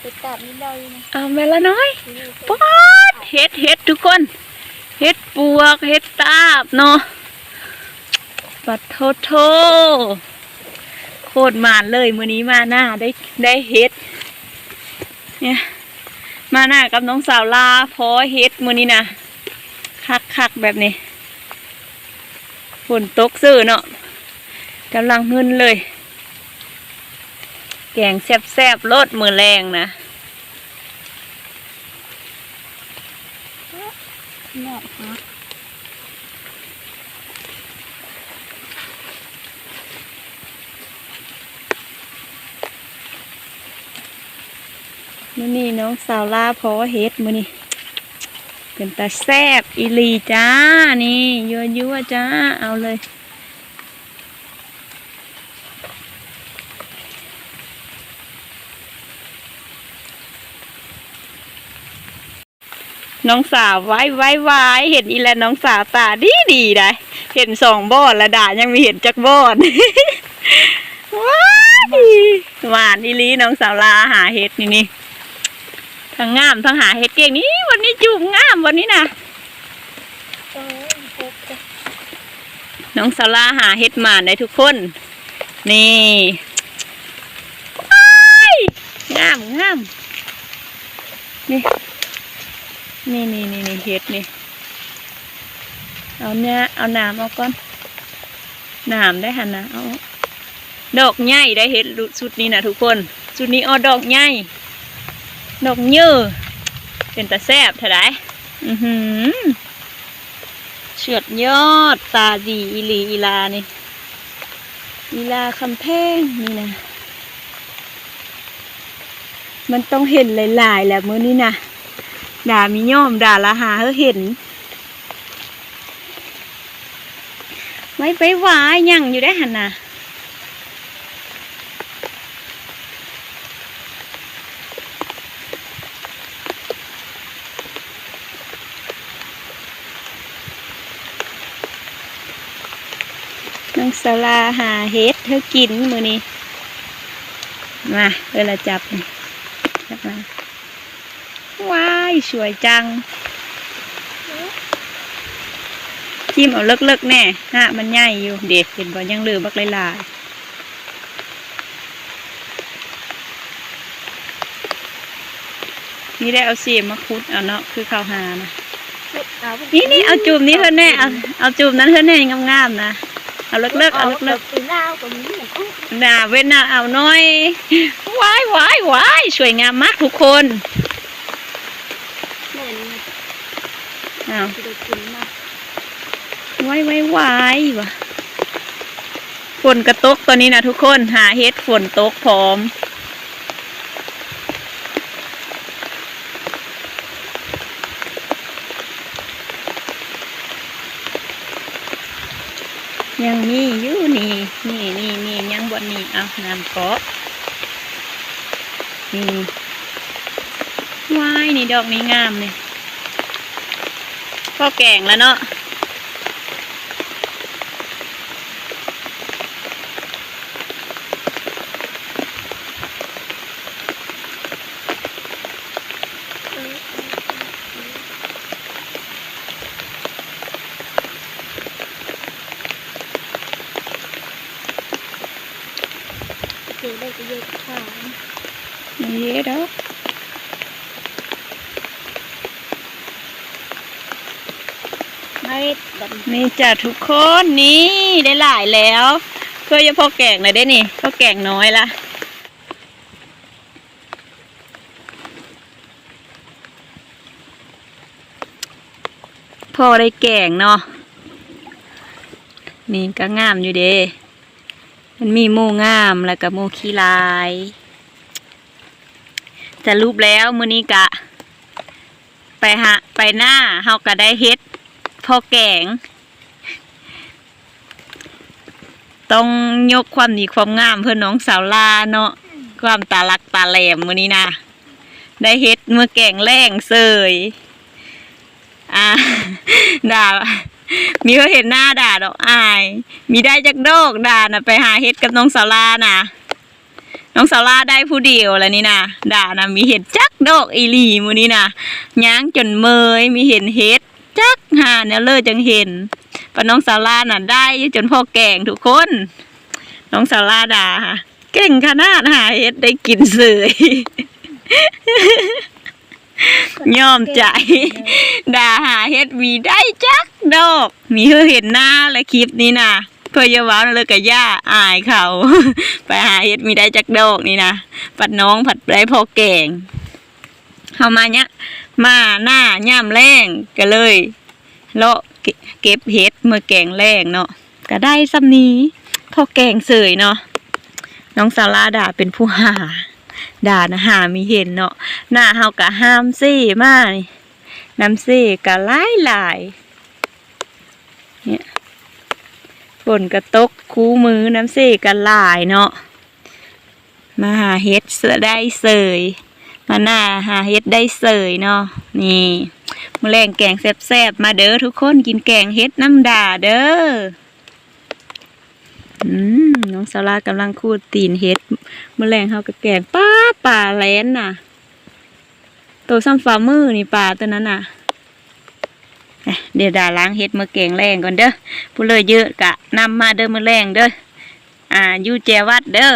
ไปตัดนิดเดียวเองนะเอาแม่ละน้อยทีนี้ป๊อดเฮ็ดเฮ็ดทุกคนเฮ็ดปวกเฮ็ดตาบเนาะปัดโทโทโคตรหมานเลยมื้อนี้มาหน้าได้ได้เฮ็ด เนี่ยมาหน้ากับน้องสาวลาพอเฮ็ดมื้อนี้นะคักคักๆแบบนี้ฝนตกซื่อเนาะกำลังหึนเลย แกงแซ่บๆรสมือแรงนะแม่ฮะมื่อนี้น้องสาวลาพอเฮ็ดมื่อนี้เป็นตาแซบอีลีจ้า นี่ยั่วยั่วจ้า เอาเลย น้องสาวไว้ไว้ไว้เห็นอีแล้วน้องสาวตาดีดีได้เห็นสองบอนและด่ายังม่เห็นจักบอนว้ายหวานอีลีน้องสาวลาหาเห็ดนี่นี่ทั้งงามทั้งหาเห็ดเก่งนี่วันนี้จูบงามวันนี้นะน้องสาราหาเห็ดหมานได้ทุกคน นี่ว้ายงามงามนี่ นี่นี่นี่นี่เห็ดนี่ เอาเนื้อเอาหนามเอาก่อนหนามได้หันนะเอาดอกใหญ่ได้เห็ดชุดนี้นะทุกคนชุดนี้เอดอกใหญ่ดอกเยอเป็นตาแซบเท่าไรอือหือเฉือดยอดตาดีอีลีอีลานี่อีลาคำแพงนี่นะมันต้องเห็นหลายๆแหละมื้อนี้นะ ด่ามีย่อมด่าละหาเฮเห็นไว้ไปหวายยังอยู่ได้หันนะน้องสลาหาเฮ็ดเธอกินมือนี้มาเวลาจับจับมา ว้ายสวยจัง จิ้มเอาเลิกๆแน่ฮะมันใหญ่อยู่ เด็ดเห็นบ่ยังเหลือบักหลายๆนี่ได้เอาเสียมมาคุดเอาเนาะคือข้าวหานะเอาไปนี่นี่เอาจูบนี้เธอแน่เอาเอาจูบนั้นเธอแน่งามๆนะเอาเลิกๆเอาเลิกๆตีหน้าตรงนี้เหมือนกันๆหนาเว้นหน้าเอาหน้อยว้ายว้ายว้ายสวยงามมากทุกคน แม่นี่ อ้าวจะได้กินมากว้ายว้ายว้ายว่ะฝนกระตกตอนนี้นะทุกคนหาเฮ็ดฝนตกพร้อม ยังมีอยู่นี่ นี่นี่นี่ยังบนนี่เอาน้ำเกาะนี่ว้ายนี่ดอกนี้งามเลย พ่อแกงแล้วเนาะเจอได้ก็เยอะข้าวนี่ดอก ไม่แบบนี่จ้ะทุกคนนี่ได้หลายแล้วเพื่อจะพอแกงหน่อยได้นี่พอแกงน้อยละพอได้แกงเนาะนี่ก็งามอยู่เด้มันมีหมูงามแล้วก็หมูขี้ลายจะรูปแล้วมือนี้กะ ไปหาไปหน้าเฮาก็ได้เฮ็ด พอแกง ต้องยกความดีความงามเพื่อน้องสาวลาเนาะความตาลักตาแหลมมือนี้นะได้เฮ็ดเมื่อแกงแรงเสยอ่าด่ามีเขาเห็นหน้าด่าดอกอาย มีได้จักโดกด่าน่ะไปหาเฮ็ดกับน้องสาวลาน่ะน้องสาวลาได้ผู้เดียวแล้วนี่นะด่านะมีเห็ดจักโดกอีหลีมือนี้นะย่างจนเมยมีเห็นเห็ด จักหาเนี่ยเลยจังเห็นปะน้องสาวลาน่ะได้จนพ่อแกงทุกคน น้องสาวลาด่าค่ะเก่งขนาดหาเห็ดได้กินเสยยอมใจด่าหาเฮ็ดวีได้จักดอก มีเธอเห็นหน้าและคลิปนี้นะเพื่อจะว้าวเลยกับย่าอายเขา ไปหาเฮ็ดมีได้จักดอกนี่นะปัดน้องผัดได้พอแกง เข้ามาเนี้ยมาหน้าย่ำแรงก็เลยเลาะเก็บเก็บเฮ็ดเมื่อแกงแรงเนาะก็ได้ซ้ำนี้พอแกงเสยเนาะน้องซาลาด่าเป็นผู้หาด่านะหามีเห็นเนาะหน้าเฮากะห้ามซี่มานี่น้ำเสกะหลายหลายเนี่ยฝนกระตกคู่มือน้ำเสกะหลายเนาะมาหาเฮ็ดเสือได้เสย มาหน้าหาเฮ็ดได้เสยเนาะนี่มื้อแรงแกงแซ่บๆมาเด้อทุกคนกินแกงเฮ็ดน้ำด่าเด้ออืมน้องสลากำลังคูดตีนเฮ็ดมื้อแรงเฮาก็แกงป้าป่าแลนน่ะตัวซ้ำฝ่ามือนี่ปลาตัวนั้นน่ะเดี๋ยวดาล้างเฮ็ดมือแกงแรงก่อนเด้อผู้เลยเยอะกะนำมาเด้อมือแรงเด้ออ่ายู่แจวัดเด้อ